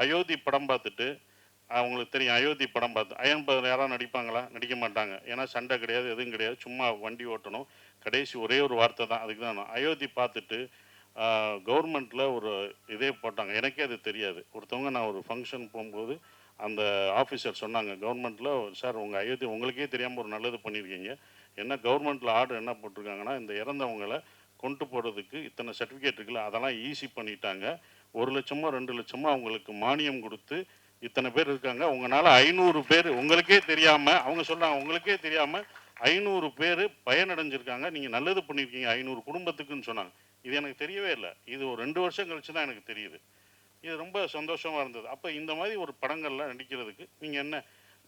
அயோத்தி படம் பார்த்துட்டு அவங்களுக்கு தெரியும் அயோத்தி படம் பார்த்து அயன் பகதூர் யாராவது நடிப்பாங்களா? நடிக்க மாட்டாங்க. ஏன்னா சண்டை கிடையாது எதுவும் கிடையாது. சும்மா வண்டி ஓட்டணும். கடைசி ஒரே ஒரு வார்த்தை தான். அதுக்கு தான் அயோத்தி பார்த்துட்டு கவர்மெண்ட்டில் ஒரு இதே போட்டாங்க. எனக்கே அது தெரியாது. ஒருத்தவங்க நான் ஒரு ஃபங்க்ஷன் போகும்போது அந்த ஆஃபீஸர் சொன்னாங்க கவர்மெண்ட்டில் சார் உங்கள் அயோத்தி உங்களுக்கே தெரியாமல் ஒரு நல்லது பண்ணியிருக்கீங்க. என்ன கவர்மெண்ட்டில் ஆர்டர் என்ன போட்டிருக்காங்கன்னா இந்த இறந்தவங்களை கொண்டு போகிறதுக்கு இத்தனை சர்டிஃபிகேட் இருக்குல்ல அதெல்லாம் ஈஸி பண்ணிட்டாங்க. ஒரு லட்சமோ ரெண்டு லட்சமோ அவங்களுக்கு மானியம் கொடுத்து இத்தனை பேர் இருக்காங்க. உங்களால் ஐநூறு பேர் உங்களுக்கே தெரியாமல் அவங்க சொல்கிறாங்க உங்களுக்கே தெரியாமல் ஐநூறு பேர் பயனடைஞ்சிருக்காங்க. நீங்கள் நல்லது பண்ணியிருக்கீங்க ஐநூறு குடும்பத்துக்குன்னு சொன்னாங்க. இது எனக்கு தெரியவே இல்லை. இது ஒரு ரெண்டு வருஷம் கழிச்சு தான் எனக்கு தெரியுது. இது ரொம்ப சந்தோஷமாக இருந்தது. அப்போ இந்த மாதிரி ஒரு படங்கள்லாம் நடிக்கிறதுக்கு நீங்கள் என்ன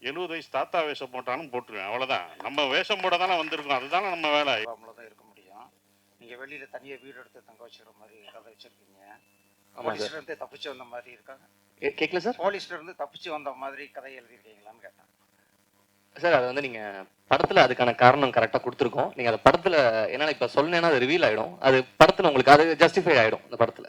எழுபது வயசு தாத்தா வேஷம் போட்டாலும் போட்டுருவேன் அவ்வளோதான் நம்ம வேஷம் போட தானே வந்திருக்கோம் அதுதானே நம்ம வேலை. அவ்வளோதான் தான் இருக்க முடியும். நீங்கள் வெளியில் தனியாக வீடு எடுத்து தங்க வச்சுக்கிற மாதிரி கதை வச்சுருக்கீங்க. போலீஸ்ல இருந்து தப்பிச்சு வந்த மாதிரி இருக்காங்க கேட்கல சார்? போலீஸ்ல இருந்து தப்பிச்சு வந்த மாதிரி கதை எழுதியிருக்கீங்களான்னு கேட்டேன். சார் அது வந்து நீங்க படத்துல அதுக்கான காரணம் கரெக்டா கொடுத்துருக்கோம். நீங்க அந்த படத்துல என்னன்னா இப்ப சொன்னேன்னா அது ரிவீல் ஆயிடும். அது படத்துல உங்களுக்கு அது ஜஸ்டிஃபை ஆயிடும் அந்த படத்துல.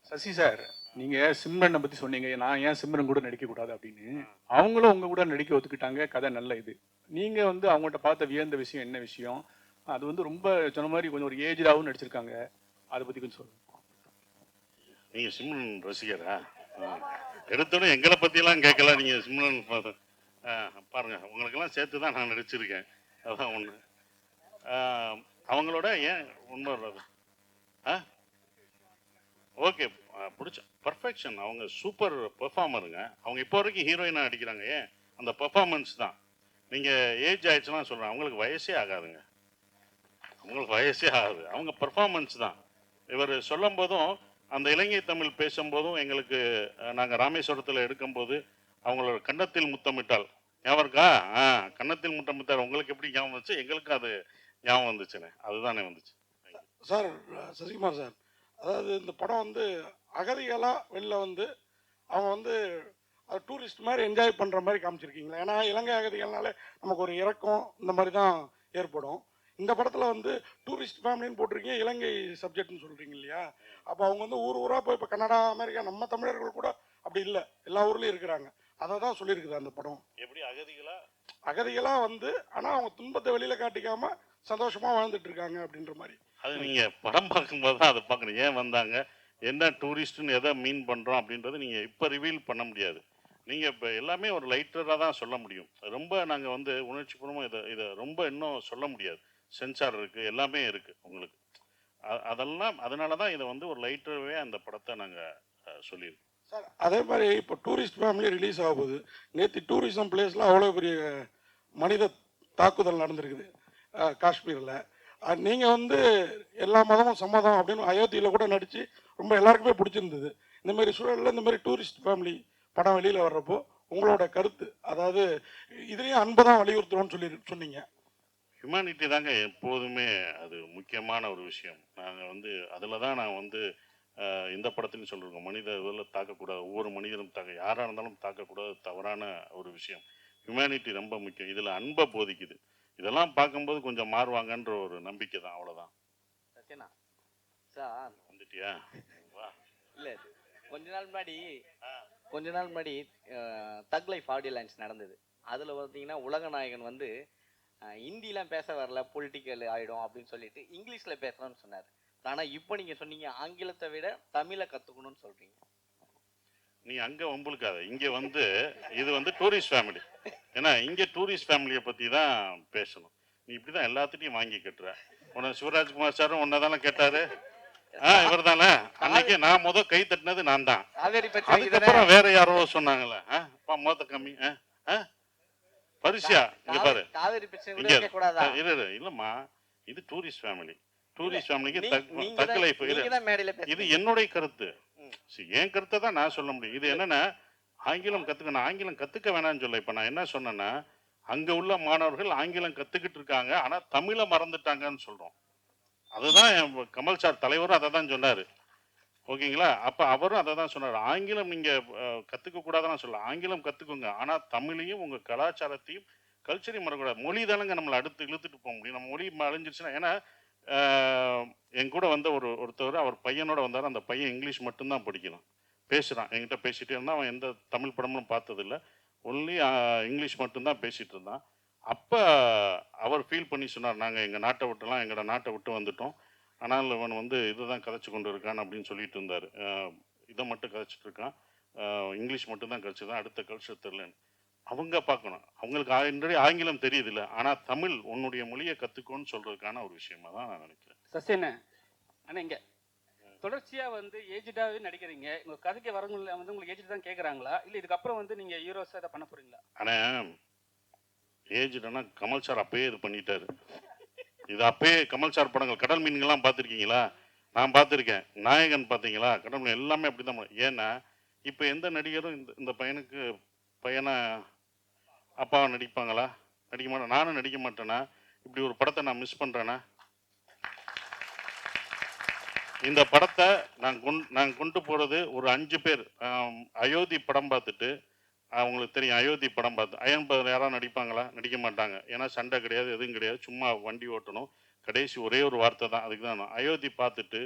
சசி சார் நீங்க சிம்ரனை பத்தி சொன்னீங்க. நான் ஏன் சிம்ரன் கூட நடிக்க கூடாது அப்படின்னு. அவங்களும் உங்க கூட நடிக்க ஒத்துக்கிட்டாங்க. கதை நல்ல இது. நீங்க வந்து அவங்கள்ட்ட பார்த்த வியந்த விஷயம் என்ன விஷயம்? அது வந்து ரொம்ப சொன்ன மாதிரி கொஞ்சம் ஒரு ஏஜ்டாவும் நடிச்சிருக்காங்க. அதை பத்தி கொஞ்சம் சொல்லுங்க. நீங்கள் சிம்ரன் ரசிகரா? எடுத்தோடனே எங்களை பற்றியெல்லாம் கேட்கல. நீங்கள் சிம்ரன் பாருங்கள் உங்களுக்கெல்லாம் சேர்த்து தான் நான் நடிச்சிருக்கேன். அதான் ஒன்று அவங்களோட ஏன் உண்மை ஆ? ஓகே பிடிச்ச பர்ஃபெக்ஷன் அவங்க சூப்பர் பெர்ஃபார்மருங்க அவங்க இப்போ வரைக்கும் ஹீரோயினாக நடிக்கிறாங்க. ஏன்? அந்த பெர்ஃபார்மன்ஸ் தான். நீங்கள் ஏஜ் ஆயிடுச்சுன்னா சொல்கிறேன் அவங்களுக்கு வயசே ஆகாதுங்க. அவங்களுக்கு வயசே ஆகாது. அவங்க பெர்ஃபார்மன்ஸ் தான். இவர் சொல்லும் போதும் அந்த இலங்கை தமிழ் பேசும்போதும் எங்களுக்கு நாங்கள் ராமேஸ்வரத்தில் எடுக்கும்போது அவங்களோட கன்னத்தில் முத்தமிட்டால். ஞாபகம் இருக்கா? ஆ கன்னத்தில் முத்தமிட்டால் உங்களுக்கு எப்படி ஞாபகம் வந்துச்சு? எங்களுக்கு அது ஞாபகம் வந்துச்சுண்ணே. அதுதானே வந்துச்சு. சார் சசிகுமார் சார் அதாவது இந்த படம் வந்து அகதிகளாக வெளில வந்து அவங்க வந்து அது டூரிஸ்ட் மாதிரி என்ஜாய் பண்ணுற மாதிரி காமிச்சிருக்கீங்களா. ஏன்னா இலங்கை அகதிகள்னாலே நமக்கு ஒரு இறக்கம் இந்த மாதிரி தான் ஏற்படும். இந்த படத்தில் வந்து டூரிஸ்ட் ஃபேமிலின்னு போட்டிருக்கீங்க இலங்கை சப்ஜெக்ட்னு சொல்கிறீங்க இல்லையா? அப்போ அவங்க வந்து ஊர் ஊராக போய் இப்போ கனடா அமெரிக்கா நம்ம தமிழர்கள் கூட அப்படி இல்லை. எல்லா ஊர்லேயும் இருக்கிறாங்க. அதை தான் சொல்லியிருக்குது அந்த படம். எப்படி அகதிகளா? அகதிகளாக வந்து ஆனால் அவங்க துன்பத்தை வெளியில் காட்டிக்காம சந்தோஷமாக வாழ்ந்துட்டு இருக்காங்க அப்படின்ற மாதிரி. அது நீங்கள் படம் பார்க்கும்போது தான் அதை பார்க்கணும். ஏன் வந்தாங்க? என்ன டூரிஸ்ட்னு எதை மீன் பண்ணுறோம் அப்படின்றத நீங்கள் இப்போ ரிவீல் பண்ண முடியாது. நீங்கள் இப்போ எல்லாமே ஒரு லைட்டராக தான் சொல்ல முடியும். ரொம்ப நாங்கள் வந்து உணர்ச்சிபூர்வமாக இதை இதை ரொம்ப இன்னும் சொல்ல முடியாது. சென்சார் இருக்குது எல்லாமே இருக்குது உங்களுக்கு. அதெல்லாம் அதனால தான் இதை வந்து ஒரு லைட்டரவே அந்த படத்தை நாங்கள் சொல்லியிருக்கோம். சார் அதே மாதிரி இப்போ டூரிஸ்ட் ஃபேமிலி ரிலீஸ் ஆகுது நேற்று டூரிசம் பிளேஸ்லாம் அவ்வளோ பெரிய மனித தாக்குதல் நடந்திருக்குது காஷ்மீரில். நீங்கள் வந்து எல்லா மதமும் சம்மதம் அப்படின்னு அயோத்தியில் கூட நடித்து ரொம்ப எல்லாருக்குமே பிடிச்சிருந்தது. இந்த மாதிரி சூழலில் இந்த மாதிரி டூரிஸ்ட் ஃபேமிலி படம் வெளியில் வர்றப்போ உங்களோட கருத்து அதாவது இதுலேயும் அன்பை தான் வலியுறுத்துறோம்னு சொல்லி சொன்னீங்க. ஹியூமனிட்டி தாங்க எப்போதுமே அது முக்கியமான ஒரு விஷயம். நாங்கள் வந்து அதில் தான் நான் வந்து இந்த படத்துலையும் சொல்லியிருக்கோம் மனித இதில் தாக்கக்கூடாது ஒவ்வொரு மனிதனும் தாக்க யாராக இருந்தாலும் தாக்கக்கூடாது தவறான ஒரு விஷயம். ஹியூமனிட்டி ரொம்ப முக்கியம். இதில் அன்பை போதிக்குது. இதெல்லாம் பார்க்கும்போது கொஞ்சம் மாறுவாங்கன்ற ஒரு நம்பிக்கை தான் அவ்வளோதான் சத்யனா சார். வந்துட்டியா? இல்ல கொஞ்ச நாள் முன்னாடி கொஞ்ச நாள் முன்னாடி தக் லைஃப் ஆடியோ லான்ச் நடந்தது. அதுல பார்த்தீங்கன்னா உலகநாயகன் வந்து அஹ், ஹிந்திலாம் பேச வரல பொலிட்டிக்கல் ஆயிடும் அப்படின்னு சொல்லிட்டு இங்கிலீஷ்ல பேசலாம்னு சொன்னார். ஆனா இப்போ நீங்க சொன்னீங்க ஆங்கிலத்தை விட தமிழை கத்துக்கணும்னு சொல்றீங்க. நீ அங்கே வம்புழுக்காத. இங்கே வந்து இது வந்து டூரிஸ்ட் ஃபேமிலி ஏன்னா இங்கே டூரிஸ்ட் ஃபேமிலியை பற்றி தான் பேசணும். நீ இப்படி தான் எல்லாத்துட்டையும் வாங்கி கட்டுற. உன்னை சிவராஜ்குமார் சாரும் உன்னை தானே கேட்டாரு? ஆ இவர் தானே அன்னைக்கு நான் முத கை தட்டினது நான் தான் அதுக்கப்புறம் வேற யாரோ சொன்னாங்கல்ல ஆ மொத்த கம்மி ஆ ஆ? பரிசியா இங்க பாரு. காவேரி பிரச்சனை இருக்க கூடாதா இரு, இல்லம்மா. இது டூரிஸ்ட் ஃபேமிலி டூரிஸ்ட் ஃபேமிலிக்கு தக்க லைஃப். இது என்னுடைய கருத்து. என் கருத்தை தான் நான் சொல்ல முடியும். இது என்னன்னா ஆங்கிலம் கத்துக்கணும் ஆங்கிலம் கத்துக்க வேணாம்னு சொல்ல. இப்ப நான் என்ன சொன்னேன்னா அங்க உள்ள மாணவர்கள் ஆங்கிலம் கத்துக்கிட்டு இருக்காங்க. ஆனா தமிழை மறந்துட்டாங்கன்னு சொல்றோம். அதுதான் கமல் சார் தலைவரும் அதை தான் சொன்னாரு. ஓகேங்களா? அப்போ அவரும் அதை தான் சொன்னார். ஆங்கிலம் நீங்கள் கற்றுக்கக்கூடாதுன்னு சொல்லலாம் ஆங்கிலம் கற்றுக்குங்க ஆனால் தமிழையும் உங்கள் கலாச்சாரத்தையும் கல்ச்சரையும் மறக்கூடாது மொழி தானங்க நம்மளை அடுத்து இழுத்துட்டு போக முடியும். நம்ம மொழி அழிஞ்சிருச்சுன்னா ஏன்னா என் கூட வந்த ஒரு ஒருத்தவர் அவர் பையனோட வந்தார். அந்த பையன் இங்கிலீஷ் மட்டும்தான் படிக்கலாம் பேசுகிறான் என்கிட்ட பேசிகிட்டே இருந்தான். அவன் எந்த தமிழ் படமும் பார்த்ததில்ல. ஒன்லி இங்கிலீஷ் மட்டும்தான் பேசிகிட்டு இருந்தான். அப்போ அவர் ஃபீல் பண்ணி சொன்னார். நாங்கள் எங்கள் நாட்டை விட்டுலாம் எங்களோட நாட்டை விட்டு வந்துட்டோம். ஆனால் இவன் வந்து இதுதான் கதைச்சு கொண்டு இருக்கான் அப்படின்னு சொல்லிட்டு இருந்தார். இதை மட்டும் கதைச்சிட்டு இருக்கான். இங்கிலீஷ் மட்டும் தான் கழிச்சுதான் அடுத்த கல்ச்சர் தெரிலன்னு அவங்க பார்க்கணும். அவங்களுக்கு ஆல்ரெடி ஆங்கிலம் தெரியுதுல்ல. ஆனால் தமிழ் உன்னுடைய மொழியை கற்றுக்கோன்னு சொல்கிறதுக்கான ஒரு விஷயமா தான் நான் நினைக்கிறேன். சஸ்டேன அண்ணா இங்க. தொடர்ச்சியா வந்து ஏஜ்டாவே நடிக்கிறீங்க. உங்க கதைக்கு வரவங்க வந்து உங்களுக்கு ஏஜ் தான் கேக்குறாங்களா? இல்ல இதுக்கப்புறம் வந்து நீங்க ஹீரோஸா இதை பண்ண போறீங்களா? ஆனால் ஏஜ்டுனா கமல் சார் அப்பயே இது பண்ணிட்டாரு. இது அப்பயே கமல் சார் படங்கள் கடல் மீன்கள்லாம் பார்த்துருக்கீங்களா? நான் பார்த்துருக்கேன். நாயகன் பார்த்தீங்களா? கடல் மீன் எல்லாமே அப்படி தான் ஏன்னா இப்போ எந்த நடிகரும் இந்த இந்த பையனுக்கு பையனை அப்பாவை நடிப்பாங்களா? நடிக்க மாட்டேன் நானும் நடிக்க மாட்டேனா? இப்படி ஒரு படத்தை நான் மிஸ் பண்ணுறேன்னா இந்த படத்தை நான் கொண் நான் கொண்டு போகிறது ஒரு அஞ்சு பேர். அயோத்தி படம் பார்த்துட்டு அவங்களுக்கு தெரியும் அயோத்தி படம் பார்த்து அயன் பதர் யாராவது நடிப்பாங்களா? நடிக்க மாட்டாங்க. ஏன்னா சண்டை கிடையாது எதுவும் கிடையாது. சும்மா வண்டி ஓட்டணும். கடைசி ஒரே ஒரு வார்த்தை தான். அதுக்கு தான் அயோத்தி பார்த்துட்டு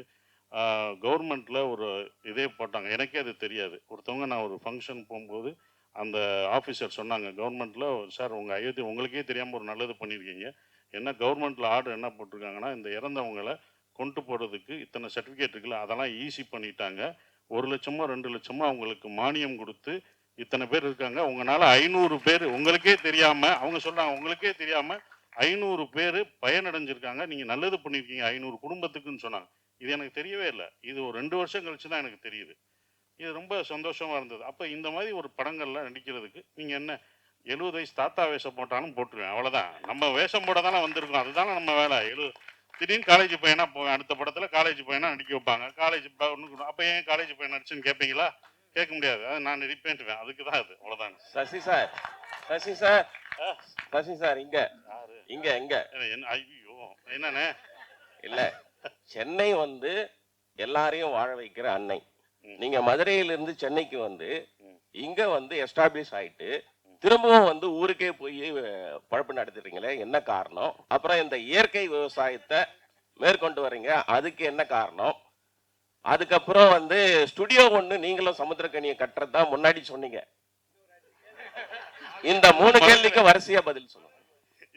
கவர்மெண்ட்டில் ஒரு இதே போட்டாங்க. எனக்கே அது தெரியாது. ஒருத்தவங்க நான் ஒரு ஃபங்க்ஷன் போகும்போது அந்த ஆஃபீஸர் சொன்னாங்க கவர்மெண்ட்டில் சார் உங்கள் அயோத்தி உங்களுக்கே தெரியாமல் ஒரு நல்லது பண்ணியிருக்கீங்க. என்ன கவர்மெண்ட்டில் ஆர்டர் என்ன போட்டிருக்காங்கன்னா இந்த இறந்தவங்களை கொண்டு போகிறதுக்கு இத்தனை சர்டிஃபிகேட் இருக்குல்ல அதெல்லாம் ஈஸி பண்ணிட்டாங்க. ஒரு லட்சமோ ரெண்டு லட்சமோ அவங்களுக்கு மானியம் கொடுத்து இத்தனை பேர் இருக்காங்க. உங்களால் ஐநூறு பேர் உங்களுக்கே தெரியாமல் அவங்க சொல்கிறாங்க உங்களுக்கே தெரியாமல் ஐநூறு பேர் பயனடைஞ்சிருக்காங்க. நீங்கள் நல்லது பண்ணியிருக்கீங்க ஐநூறு குடும்பத்துக்குன்னு சொன்னாங்க. இது எனக்கு தெரியவே இல்லை. இது ஒரு ரெண்டு வருஷம் கழிச்சு தான் எனக்கு தெரியுது. இது ரொம்ப சந்தோஷமாக இருந்தது. அப்போ இந்த மாதிரி ஒரு படங்களில் நடிக்கிறதுக்கு நீங்கள் என்ன எழுபது வயசு தாத்தா வேஷம் போட்டாலும் போட்டுருவேன் அவ்வளோதான் நம்ம வேஷம் போட தானே வந்திருக்கோம். அதுதானே நம்ம வேலை. எழு திடீர்னு காலேஜ் பையனாக போவேன் அடுத்த படத்தில் காலேஜ் பையனாக நடிக்க வைப்பாங்க. காலேஜ் ஒன்று அப்போ ஏன் காலேஜ் பையன் நடிச்சுன்னு கேட்பீங்களா கேட்க முடியாது. அது நான் நடிப்பேன்ட்டுவேன் அதுக்கு தான் அது. அவ்வளோதாங்க Sasi sir. Sasi sir. Sasi sir இங்க. இங்க இங்க. என்ன ஐயோ என்னண்ணே? இல்ல. சென்னை வந்து எல்லாரையும் வாழ வைக்கிற அன்னை. நீங்க மதுரையிலிருந்து சென்னைக்கு வந்து. இங்க வந்து எஸ்டாப்ளிஷ் ஆயிட்டு திரும்பவும் வந்து ஊருக்கே போய் பழப்பு நடத்துறீங்களே என்ன காரணம்? அப்புறம் இந்த இயற்கை விவசாயத்தை மேற்கொண்டு வர்றீங்க அதுக்கு என்ன காரணம்? அதுக்கப்புறம் வந்து ஸ்டுடியோ ஒண்ணு நீங்களும் சமுத்திரக்கனியை கட்டுறது தான் முன்னாடி சொன்னீங்க. இந்த மூணு கேள்விக்கு வரிசையா பதில் சொல்லுங்க.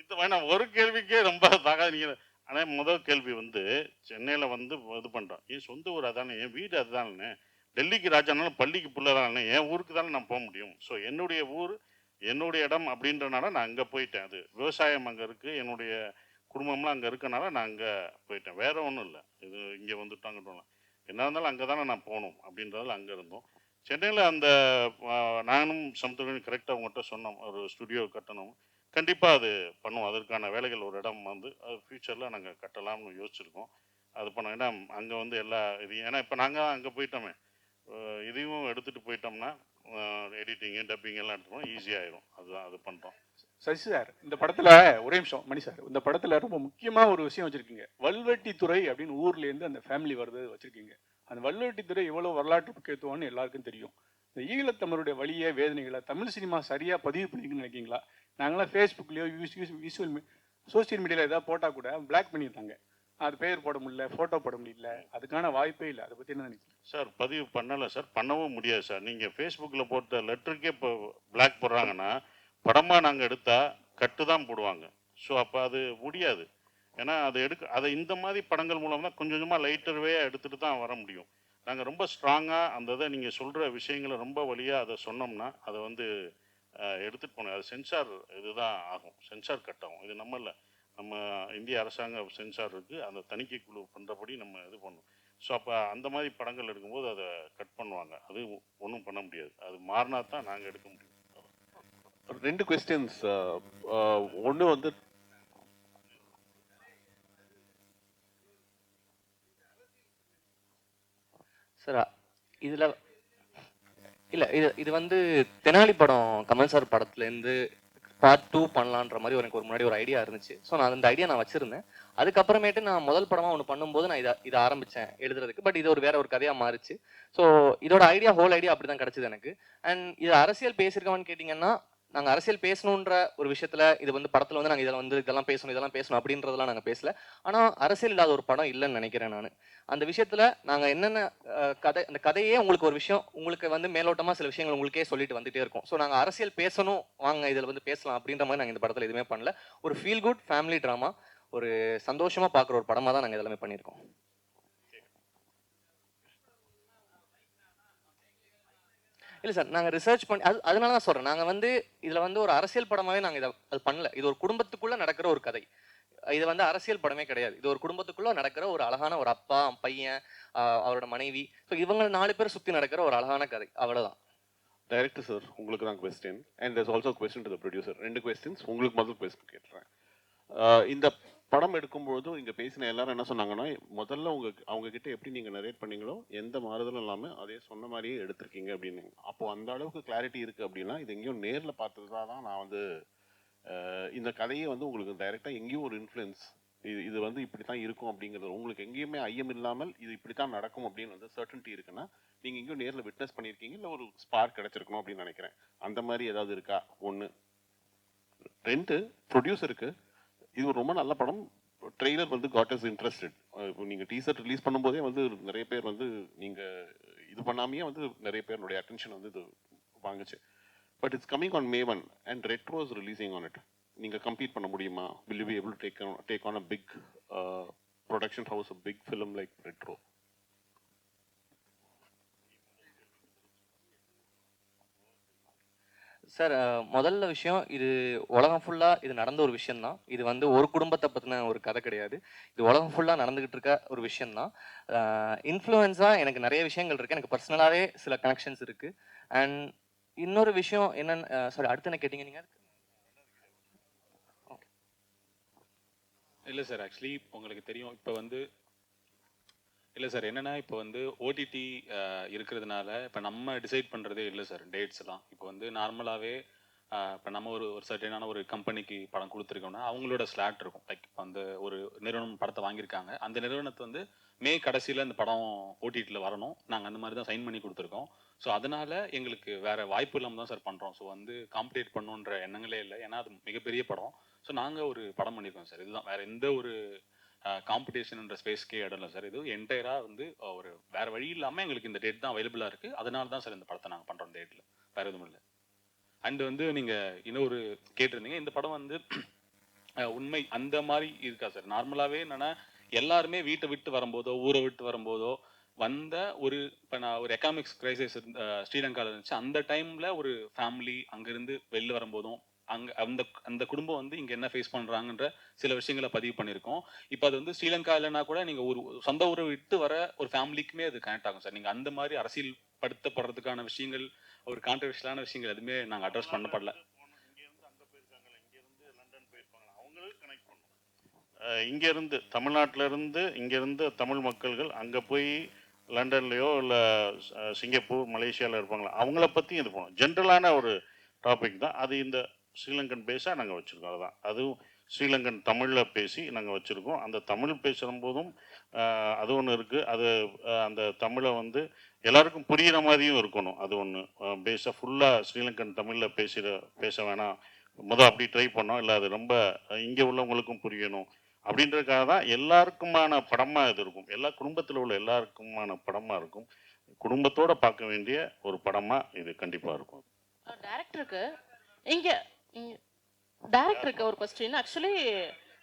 இது வேணாம் ஒரு கேள்விக்கே ரொம்ப தாகாது நீங்கள் ஆனால் முதல் கேள்வி வந்து சென்னையில் வந்து இது பண்ணுறோம் என் சொந்த ஊர் அதானே என் வீடு அதுதானே. டெல்லிக்கு ராஜானாலும் பள்ளிக்கு புள்ள என் ஊருக்கு தானே நான் போக முடியும். ஸோ என்னுடைய ஊர் என்னுடைய இடம் அப்படின்றனால நான் அங்கே போயிட்டேன். அது விவசாயம் அங்கே இருக்குது என்னுடைய குடும்பம்லாம் அங்கே இருக்கனால நான் அங்கே போயிட்டேன். வேற ஒன்றும் இல்லை. இது இங்கே வந்துட்டோம் அங்கிட்டோம் என்ன இருந்தாலும் அங்கே தானே நான் போகணும் அப்படின்றதால அங்கே இருந்தோம். சென்னையில் அந்த நானும் சமுத்திரம் கரெக்டாக உங்கள்கிட்ட சொன்னோம். ஒரு ஸ்டுடியோ கட்டணும். கண்டிப்பாக அது பண்ணுவோம். அதற்கான வேலைகள் ஒரு இடம் வந்து அது ஃப்யூச்சரில் நாங்கள் கட்டலாம்னு யோசிச்சிருக்கோம். அது பண்ணோம். ஏன்னா அங்கே வந்து எல்லா இதையும் ஏன்னா இப்போ நாங்கள் அங்கே போயிட்டோமே. இதையும் எடுத்துகிட்டு போயிட்டோம்னா எடிட்டிங்கு டப்பிங் எல்லாம் எடுத்துகிட்டோம் ஈஸியாகிடும் அதுதான் அது பண்ணுறோம் சசி சார் இந்த படத்துல ஒரே நிமிஷம் மணி சார் இந்த படத்துல ரொம்ப முக்கியமா ஒரு விஷயம் வச்சிருக்கீங்க. வல்வெட்டித்துறை அப்படின்னு ஊர்ல இருந்து அந்த ஃபேமிலி வருது வச்சிருக்கீங்க. அந்த வல்வெட்டித்துறை எவ்வளவு வரலாற்று முக்கியத்துவம்னு எல்லாருக்கும் தெரியும். இந்த ஈழத்தமிழுடைய வழியை வேதனைகளை தமிழ் சினிமா சரியா பதிவு பண்ணிக்கணும்னு நினைக்கீங்களா? நாங்களாம் ஃபேஸ்புக்லயோ விஷுவல் சோசியல் மீடியால ஏதாவது போட்டா கூட பிளாக் பண்ணியிருந்தாங்க அது பெயர் போட முடியல போட்டோ போட முடியல அதுக்கான வாய்ப்பே இல்லை. அதை பத்தி என்ன நினைக்கிறீங்க? சார் பதிவு பண்ணலை சார். பண்ணவும் முடியாது சார். நீங்கள் ஃபேஸ்புக்கில் போட்ட லெட்டருக்கே இப்போ பிளாக் போடுறாங்கன்னா படமாக நாங்கள் எடுத்தால் கட்டு தான் போடுவாங்க. ஸோ அப்போ அது முடியாது. ஏன்னா அதை எடுக்க அதை இந்த மாதிரி படங்கள் மூலம் தான் கொஞ்சம் கொஞ்சமாக லைட்டர்வே எடுத்துகிட்டு தான் வர முடியும். நாங்கள் ரொம்ப ஸ்ட்ராங்காக அந்த இதை நீங்கள் சொல்கிற விஷயங்களை ரொம்ப வழியாக அதை சொன்னோம்னா அதை வந்து எடுத்துகிட்டு போனோம். அது சென்சார் இதுதான் ஆகும். சென்சார் கட் ஆகும். இது நம்ம இல்லை. நம்ம இந்திய அரசாங்க சென்சார் இருக்குது அந்த தணிக்கை குழு பண்ணுறபடி நம்ம இது பண்ணணும் ஸோ அப்போ அந்த மாதிரி படங்கள் எடுக்கும்போது அதை கட் பண்ணுவாங்க. அது ஒன்றும் பண்ண முடியாது. அது மாறினா தான் நாங்கள் எடுக்க முடியும். ரெண்டு கொஸ்டின்ஸ் uh, uh, ஒன்று வந்து சார் இதில் இல்லை இது இது வந்து தெனாலி படம் கமல் சார் படத்துலேருந்து பார்ட் டூ பண்ணலான்ற மாதிரி எனக்கு ஒரு முன்னாடி ஒரு ஐடியா இருந்துச்சு. ஸோ நான் அந்த ஐடியா நான் வச்சிருந்தேன். அதுக்கப்புறமேட்டு நான் முதல் படமாக ஒன்று பண்ணும்போது நான் இதை இதை ஆரம்பித்தேன் எழுதுறதுக்கு. பட் இது ஒரு வேற ஒரு கதையாக மாறிச்சு. ஸோ இதோட ஐடியா ஹோல் ஐடியா அப்படிதான் கிடச்சிது எனக்கு. அண்ட் இது அரசியல் பேசியிருக்கவான்னு கேட்டிங்கன்னா நாங்கள் அரசியல் பேசணுன்ற ஒரு விஷயத்தில் இது வந்து படத்தில் வந்து நாங்கள் இதெல்லாம் வந்து இதெல்லாம் பேசணும் இதெல்லாம் பேசணும் அப்படின்றதெல்லாம் நாங்கள் பேசல. ஆனால் அரசியல் இல்லாத ஒரு படம் இல்லைன்னு நினைக்கிறேன் நான். அந்த விஷயத்தில் நாங்கள் என்னென்ன கதை அந்த கதையே உங்களுக்கு ஒரு விஷயம் உங்களுக்கு வந்து மேலோட்டமாக சில விஷயங்கள் உங்களுக்கே சொல்லிட்டு வந்துட்டே இருக்கும். ஸோ நாங்கள் அரசியல் பேசணும் வாங்க இதில் வந்து பேசலாம் அப்படின்ற மாதிரி நாங்கள் இந்த படத்தில் எதுவுமே பண்ணல. ஒரு ஃபீல் குட் ஃபேமிலி ட்ராமா ஒரு சந்தோஷமாக பார்க்குற ஒரு படமாக தான் நாங்கள் இதெல்லாமே பண்ணியிருக்கோம். இல்லை சார் நாங்கள் ரிசர்ச் பண்ணி அது அதனால தான் சொல்கிறோம் நாங்கள் வந்து இதில் வந்து ஒரு அரசியல் படமாவே நாங்கள் இதை அது பண்ணல. இது ஒரு குடும்பத்துக்குள்ளே நடக்கிற ஒரு கதை. இது வந்து அரசியல் படமே கிடையாது. இது ஒரு குடும்பத்துக்குள்ளே நடக்கிற ஒரு அழகான ஒரு அப்பா பையன் அவரோட மனைவி. ஸோ இவங்க நாலு பேர் சுற்றி நடக்கிற ஒரு அழகான கதை. அவ்வளோதான் டைரக்டர் சார் உங்களுக்கு தான் question and there's also question to producer ரெண்டு கொஸ்டின்ஸ் உங்களுக்கு முதல் கொஸ்டின் கேட்டுறேன். இந்த படம் எடுக்கும்பொழுதும் இங்க பேசின எல்லாரும் என்ன சொன்னாங்கன்னா முதல்ல உங்க அவங்க கிட்ட எப்படி நீங்க நரேட் பண்ணீங்களோ எந்த மாறுதலும் இல்லாம அதே சொன்ன மாதிரியே எடுத்திருக்கீங்க அப்படின்னு. அப்போ அந்த அளவுக்கு கிளாரிட்டி இருக்கு அப்படின்னா இது எங்கேயும் நேர்ல பார்த்ததுதான் தான் நான் வந்து இந்த கதையை வந்து உங்களுக்கு டைரக்டா எங்கேயும் ஒரு இன்ஃப்ளூயன்ஸ் இது இது வந்து இப்படி தான் இருக்கும் அப்படிங்கிறது. உங்களுக்கு எங்கேயுமே ஐயம் இல்லாமல் இது இப்படி தான் நடக்கும் அப்படின்னு வந்து சர்டன்டி இருக்குன்னா நீங்க எங்கேயும் நேர்ல விட்னஸ் பண்ணியிருக்கீங்க இல்லை ஒரு ஸ்பார்க் கிடைச்சிருக்கணும் அப்படின்னு நினைக்கிறேன். அந்த மாதிரி ஏதாவது இருக்கா? ஒன்று ரெண்டு ப்ரொடியூசருக்கு இது ஒரு ரொம்ப நல்ல படம். ட்ரெய்லர் வந்து காட் இஸ் இன்ட்ரெஸ்டட் இப்போ நீங்கள் டீசர் ரிலீஸ் பண்ணும்போதே வந்து நிறைய பேர் வந்து நீங்கள் இது பண்ணாமையே வந்து நிறைய பேருடைய அட்டென்ஷன் வந்து இது வாங்குச்சு. But it's coming on May one and Retro is releasing on it நீங்கள் கம்ப்ளீட் பண்ண முடியுமா? Will you be able take take on a big production house a big film like Retro sir முதல்ல விஷயம் இது உலகம் ஃபுல்லாக இது நடந்த ஒரு விஷயந்தான் இது வந்து ஒரு குடும்பத்தை பற்றின ஒரு கதை கிடையாது. இது உலகம் ஃபுல்லாக நடந்துகிட்டு இருக்க ஒரு விஷயந்தான் இன்ஃப்ளூயன்ஸாக எனக்கு நிறைய விஷயங்கள் இருக்குது எனக்கு பர்சனலாகவே சில கனெக்ஷன்ஸ் இருக்குது அண்ட் இன்னொரு விஷயம் என்னன்னு சாரி அடுத்து என்ன கேட்டிங்க நீங்கள் இல்லை சார் ஆக்சுவலி உங்களுக்கு தெரியும். இப்போ வந்து இல்லை சார் என்னன்னா இப்போ வந்து ஓடிடி இருக்கிறதுனால இப்போ நம்ம டிசைட் பண்ணுறதே இல்லை சார் டேட்ஸ்லாம் இப்போ வந்து நார்மலாகவே இப்போ நம்ம ஒரு ஒரு சர்டனான ஒரு கம்பெனிக்கு படம் கொடுத்துருக்கோம்னா அவங்களோட ஸ்லாட் இருக்கும். லைக் இப்போ வந்து ஒரு நிறுவனம் படத்தை வாங்கியிருக்காங்க. அந்த நிறுவனத்தை வந்து மே கடைசியில் இந்த படம் ஓடிடியில் வரணும். நாங்கள் அந்த மாதிரி தான் சைன் பண்ணி கொடுத்துருக்கோம். ஸோ அதனால எங்களுக்கு வேற வாய்ப்பு இல்லாமல் தான் சார் பண்ணுறோம் ஸோ வந்து காம்படேட் பண்ணுன்ற எண்ணங்களே இல்லை. ஏன்னா அது மிகப்பெரிய படம். ஸோ நாங்கள் ஒரு படம் பண்ணியிருக்கோம் சார். இதுதான். வேற எந்த ஒரு காம்படிஷன்ன்ற ஸ்பேஸ்க்கே இடம் இல்லை சார். இது என்டையராக வந்து ஒரு வேற வழி இல்லாமல் எங்களுக்கு இந்த டேட் தான் அவைலபிளாக இருக்குது அதனால தான் சார் இந்த படத்தை நாங்கள் பண்ணுறோம் டேட்டில் வேற எதுவும் இல்லை. அண்ட் வந்து நீங்கள் இன்னொரு கேட்டிருந்தீங்க இந்த படம் வந்து உண்மை அந்த மாதிரி இருக்கா சார்? நார்மலாகவே என்னன்னா எல்லாருமே வீட்டை விட்டு வரும்போதோ ஊரை விட்டு வரும்போதோ வந்த ஒரு இப்போ நான் ஒரு எக்கனாமிக்ஸ் கிரைசிஸ் ஸ்ரீலங்காவில் இருந்துச்சு. அந்த டைமில் ஒரு ஃபேமிலி அங்கேருந்து வெளில வரும்போதும் அங்கே அந்த அந்த குடும்பம் வந்து இங்கே என்ன ஃபேஸ் பண்ணுறாங்கன்ற சில விஷயங்களை பதிவு பண்ணியிருக்கோம். இப்போ அது வந்து ஸ்ரீலங்கா இல்லைனா கூட நீங்கள் ஒரு சொந்த ஊரை விட்டு வர ஒரு ஃபேமிலிக்குமே அது கனெக்ட் ஆகும் சார். நீங்கள் அந்த மாதிரி அரசியல் படுத்தப்படுறதுக்கான விஷயங்கள் ஒரு கான்ட்ரவர்ஷியலான விஷயங்கள் எதுவுமே நாங்கள் அட்ரஸ் பண்ணப்படல. இங்கேருந்து அங்கே போயிருக்காங்களே இங்கேருந்து லண்டன் போயிருப்பாங்க அவங்களுக்கு கனெக்ட் பண்ணும். இங்கேருந்து தமிழ்நாட்டிலேருந்து இங்கேருந்து தமிழ் மக்கள்கள் அங்கே போய் லண்டன்லேயோ இல்லை சிங்கப்பூர் மலேசியாவில் இருப்பாங்களா? அவங்கள பற்றியும் இது போகணும் ஜென்ரலான ஒரு டாபிக் தான். அது இந்த ஸ்ரீலங்கன் பேஸாக நாங்கள் வச்சுருக்கோம் அதுதான் அதுவும் ஸ்ரீலங்கன் தமிழில் பேசி நாங்கள் வச்சுருக்கோம். அந்த தமிழ் பேசுகிற போதும் அது ஒன்று இருக்குது அது அந்த தமிழை வந்து எல்லாருக்கும் புரிகிற மாதிரியும் இருக்கணும். அது ஒன்று பேஸாக ஃபுல்லாக ஸ்ரீலங்கன் தமிழில் பேசுகிற பேச வேணாம். முதல் அப்படி ட்ரை பண்ணோம். இல்லை அது ரொம்ப இங்கே உள்ளவங்களுக்கும் புரியணும். அப்படின்றதுக்காக தான் எல்லாருக்குமான படமாக இது இருக்கும். எல்லா குடும்பத்தில் உள்ள எல்லாருக்குமான படமாக இருக்கும். குடும்பத்தோடு பார்க்க வேண்டிய ஒரு படமாக இது கண்டிப்பாக இருக்கும். டேரக்டருக்கு இங்கே டேரக்டருக்கு ஒரு கொஸ்டின் ஆக்சுவலி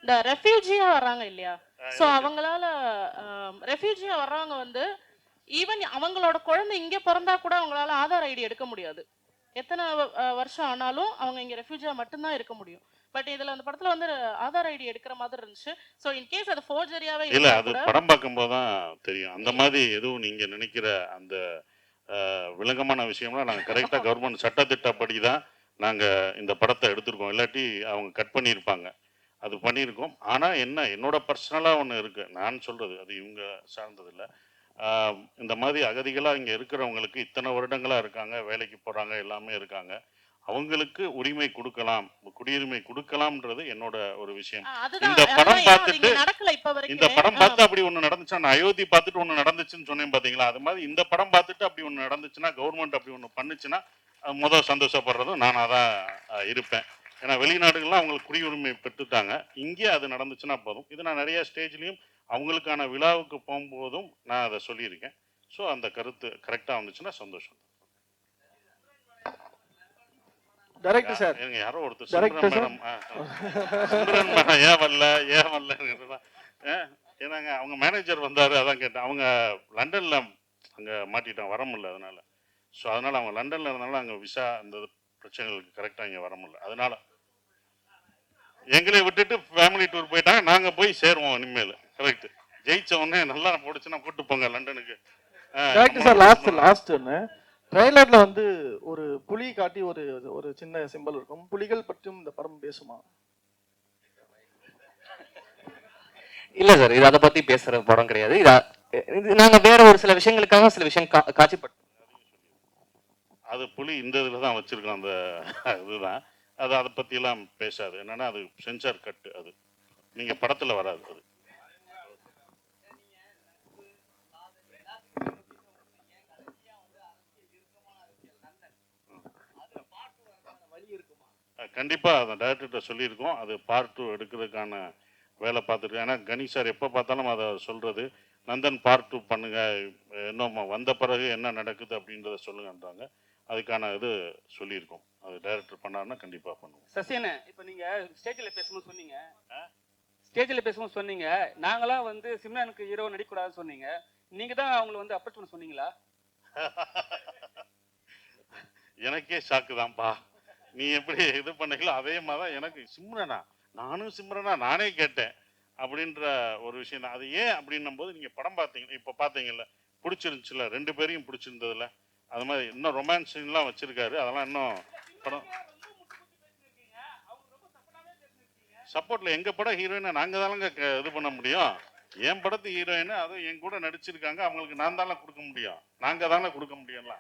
இந்த ரெஃப்யூஜியா வர்றாங்க இல்லையா? ஸோ அவங்களால ரெஃப்யூஜியா வர்றவங்க வந்து ஈவன் அவங்களோட குழந்தை இங்க பிறந்தா கூட அவங்களால ஆதார் ஐடி எடுக்க முடியாது. எத்தனை வருஷம் ஆனாலும் அவங்க இங்க ரெஃப்யூஜியா மட்டும்தான் இருக்க முடியும். பட் இதுல அந்த படத்துல வந்து ஆதார் ஐடி எடுக்கிற மாதிரி இருந்துச்சு. ஸோ இன்கேஸ் அது ஃபோர்ஜரியாவே இல்ல அது படம் பார்க்கும்போது தான் தெரியும். அந்த மாதிரி எதுவும் நீங்க நினைக்கிற அந்த விளங்கமான விஷயம்லாம் நாங்கள் கரெக்டாக கவர்மெண்ட் சட்டத்திட்டப்படி தான் நாங்கள் இந்த படத்தை எடுத்திருக்கோம். இல்லாட்டி அவங்க கட் பண்ணியிருப்பாங்க. அது பண்ணியிருக்கோம். ஆனால் என்ன என்னோட பர்சனலாக ஒன்று இருக்குது நான் சொல்கிறது அது இவங்க சார்ந்ததில்லை இந்த மாதிரி அகதிகளாக இங்கே இருக்கிறவங்களுக்கு இத்தனை வருடங்களாக இருக்காங்க வேலைக்கு போகிறாங்க எல்லாமே இருக்காங்க. அவங்களுக்கு உரிமை கொடுக்கலாம் குடியுரிமை கொடுக்கலாம்ன்றது என்னோட ஒரு விஷயம். இந்த படம் பார்த்துட்டு இந்த படம் பார்த்து அப்படி ஒண்ணு நடந்துச்சா? நான் அயோத்தி பார்த்துட்டு ஒண்ணு நடந்துச்சுன்னு சொன்னேன் பாத்தீங்களா? அது மாதிரி இந்த படம் பார்த்துட்டு அப்படி ஒண்ணு நடந்துச்சுன்னா கவர்மெண்ட் அப்படி ஒண்ணு பண்ணுச்சுன்னா முதல் சந்தோஷப்படுறதும் நானாக தான் இருப்பேன். ஏன்னா வெளிநாடுகள்லாம் அவங்களுக்கு குடியுரிமை பெற்றுட்டாங்க. இங்கே அது நடந்துச்சுன்னா போதும். இது நான் நிறைய ஸ்டேஜ்லேயும் அவங்களுக்கான விழாவுக்கு போகும்போதும் நான் அதை சொல்லியிருக்கேன். ஸோ அந்த கருத்து கரெக்டாக வந்துச்சுன்னா சந்தோஷம். டைரக்டர் சார் இருங்க யாரோ ஒருத்தர் sir. மேடம். சிம்ரன் மேடம் ஏன் வரல ஏன் வரல ஏன்னாங்க அவங்க மேனேஜர் வந்தார் அதான் கேட்டேன். அவங்க லண்டனில் அங்கே மாட்டிட்டாங்க வர முடியல அதனால. ஸோ அதனால அவங்க லண்டனில் இருந்தாலும் அங்கே விசா அந்த பிரச்சனைகளுக்கு கரெக்டாக இங்கே வர முடியல. அதனால எங்களை விட்டுட்டு ஃபேமிலி டூர் போயிட்டாங்க. நாங்கள் போய் சேருவோம் இனிமேல். கரெக்ட் ஜெயிச்ச உடனே நல்லா போடுச்சுன்னா கூட்டு போங்க லண்டனுக்கு. சார் லாஸ்ட் லாஸ்ட் ஒன்று ட்ரெய்லர்ல வந்து ஒரு புலி காட்டி ஒரு ஒரு சின்ன சிம்பல் இருக்கும். புலிகள் பற்றியும் இந்த படம் பேசுமா? இல்ல சார் இது அதை பத்தி பேசுற படம் கிடையாது. இது நாங்க வேற ஒரு சில விஷயங்களுக்காக சில விஷயம் கா- காட்சிப்பட்டு அது புலி இந்த இதில் தான் வச்சுருக்கோம் அந்த இதுதான். அது அதை பற்றிலாம் பேசாது. என்னென்னா அது சென்சார் கட்டு அது. நீங்கள் படத்தில் வராது அது. கண்டிப்பாக அந்த டேரக்டர்கிட்ட சொல்லியிருக்கோம். அது பார்ட் டூ எடுக்கிறதுக்கான வேலை பார்த்துருக்கேன் ஏன்னா கணி சார் எப்போ பார்த்தாலும் அதை சொல்கிறது நந்தன் பார்ட் டூ பண்ணுங்கள் இன்னும் வந்த பிறகு என்ன நடக்குது அப்படின்றத சொல்லுங்கன்றாங்க. அதுக்கான இது சொல்லியிருக்கோம். அது டைரக்டர் பண்ணாருன்னா கண்டிப்பாக பண்ணுவோம். சசியண்ணே இப்போ நீங்க ஸ்டேஜில் பேசும்போது சொன்னீங்க. ஸ்டேஜில் பேசும்போது சொன்னீங்க. நாங்களாம் வந்து சிம்ரனுக்கு ஹீரோ நடிக்கக்கூடாதுன்னு சொன்னீங்க. நீங்க தான் அவங்கள வந்து அப்ரோச் பண்ண சொன்னீங்களா? எனக்கே ஷாக்கு தான்ப்பா. நீ எப்படி இது பண்ணீங்களோ அதே மாதிரி தான் எனக்கு சிம்ரனா. நானும் சிம்ரனா நானே கேட்டேன். அப்படின்ற ஒரு விஷயம் தான். அது ஏன் அப்படின்னும் போது நீங்கள் படம் பார்த்தீங்க இப்போ பார்த்தீங்கல்ல பிடிச்சிருந்துச்சுல ரெண்டு பேரையும் பிடிச்சிருந்ததுல அது மாதிரி இன்னும் ரொமான்ஸ் சீன்லாம் வச்சிருக்காரு. அதெல்லாம் இன்னும் படம். சப்போர்ட்ல எங்க படம் ஹீரோயினை நாங்க தானங்க இது பண்ண முடியும்? என் படத்து ஹீரோயின் அதுவும் என் கூட நடிச்சிருக்காங்க. அவங்களுக்கு நான் தானே கொடுக்க முடியும்? நாங்க தானே கொடுக்க முடியும்ல?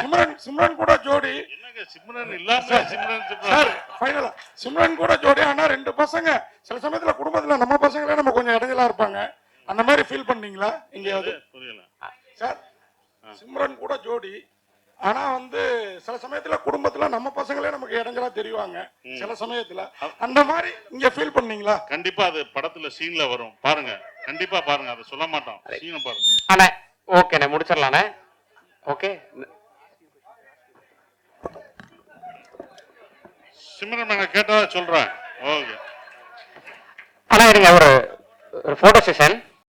சிம்ரன் சிம்ரன் கூட ஜோடி. என்னங்க சிம்ரன் இல்லாம சிம்ரன் சார் சிம்ரன் ஃபைனலா சிம்ரன் கூட ஜோடி ஆனா ரெண்டு பசங்க. சில சமயத்துல குடும்பத்துல நம்ம பசங்களே நம்ம கொஞ்சம் இடைஞ்சலா இருப்பாங்க அந்த மாதிரி பண்ணீங்களா எங்கேயாவது புரியல. சார் சிம்ரன் கூட ஜோடி. ஆனா வந்து சில சமயத்துல குடும்பத்துல நம்ம பசங்களே நமக்கு இடைஞ்சலா தெரிவாங்க. சில சமயத்துல. அந்த மாதிரி இங்க ஃபீல் பண்ணீங்களா? கண்டிப்பா அது படத்துல சீன்ல வரும். பாருங்க. கண்டிப்பா பாருங்க. அதை சொல்ல மாட்டோம் சீனை பாருங்க. அண்ணே ஓகேண்ணே முடிச்சிடலாண்ணே. ஓகே சிம்ரன் மேடம் கேட்டதா சொல்றேன். ஓகே. அண்ணா இருங்க ஒரு ஒரு ஃபோட்டோ செஷன்